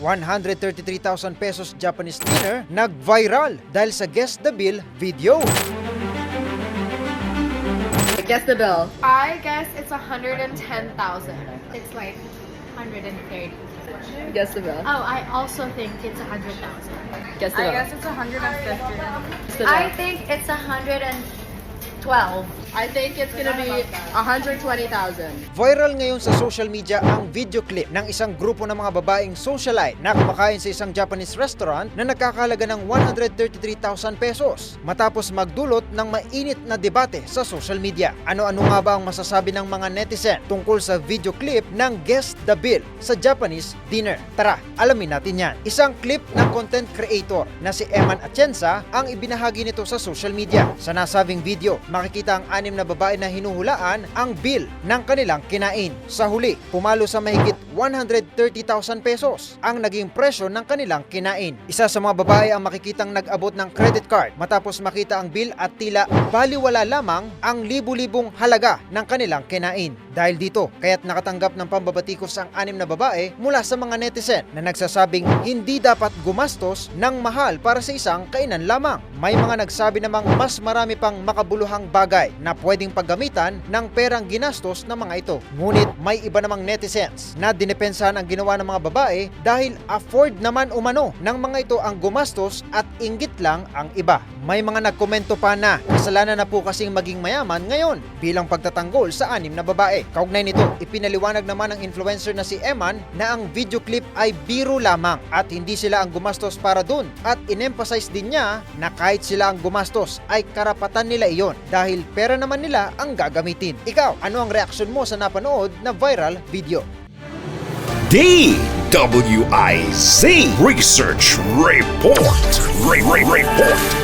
133,000 pesos Japanese dinner nag-viral dahil sa Guess the Bill video. Guess the bill. I guess it's 110,000. It's like 130. Guess the bill. Oh, I also think it's 100,000. Guess the I bill. guess it's 150. Guess the bill. I think it's 112. I think it's gonna be 120,000. Viral ngayon sa social media ang video clip ng isang grupo ng mga babaeng socialite na kumakain sa isang Japanese restaurant na nagkakalaga ng 133,000 pesos matapos magdulot ng mainit na debate sa social media. Ano-ano nga ba ang masasabi ng mga netizen tungkol sa video clip ng Guess the Bill sa Japanese dinner? Tara, alamin natin yan. Isang clip ng content creator na si Eman Atienza ang ibinahagi nito sa social media. Sa nasabing video, makikita ang anim na babae na hinuhulaan ang bill ng kanilang kinain. Sa huli, pumalo sa mahigit 130,000 pesos ang naging presyo ng kanilang kinain. Isa sa mga babae ang makikitang nag-abot ng credit card matapos makita ang bill at tila baliwala lamang ang libu-libong halaga ng kanilang kinain. Dahil dito, kaya't nakatanggap ng pambabatikos ang anim na babae mula sa mga netizen na nagsasabing hindi dapat gumastos ng mahal para sa isang kainan lamang. May mga nagsabi namang mas marami pang makabuluhang bagay na pwedeng paggamitan ng perang ginastos ng mga ito. Ngunit may iba namang netizens na dinepensahan ang ginawa ng mga babae dahil afford naman umano ng mga ito ang gumastos at inggit lang ang iba. May mga nagkomento pa na kasalanan na po kasing maging mayaman ngayon bilang pagtatanggol sa anim na babae. Kaugnay nito, ipinaliwanag naman ng influencer na si Eman na ang video clip ay biro lamang at hindi sila ang gumastos para dun at in-emphasize din niya na kahit sila ang gumastos ay karapatan nila iyon dahil pera naman nila ang gagamitin. Ikaw, ano ang reaksyon mo sa napanood na viral video? DWIZ Research Report. Re- Re- Report.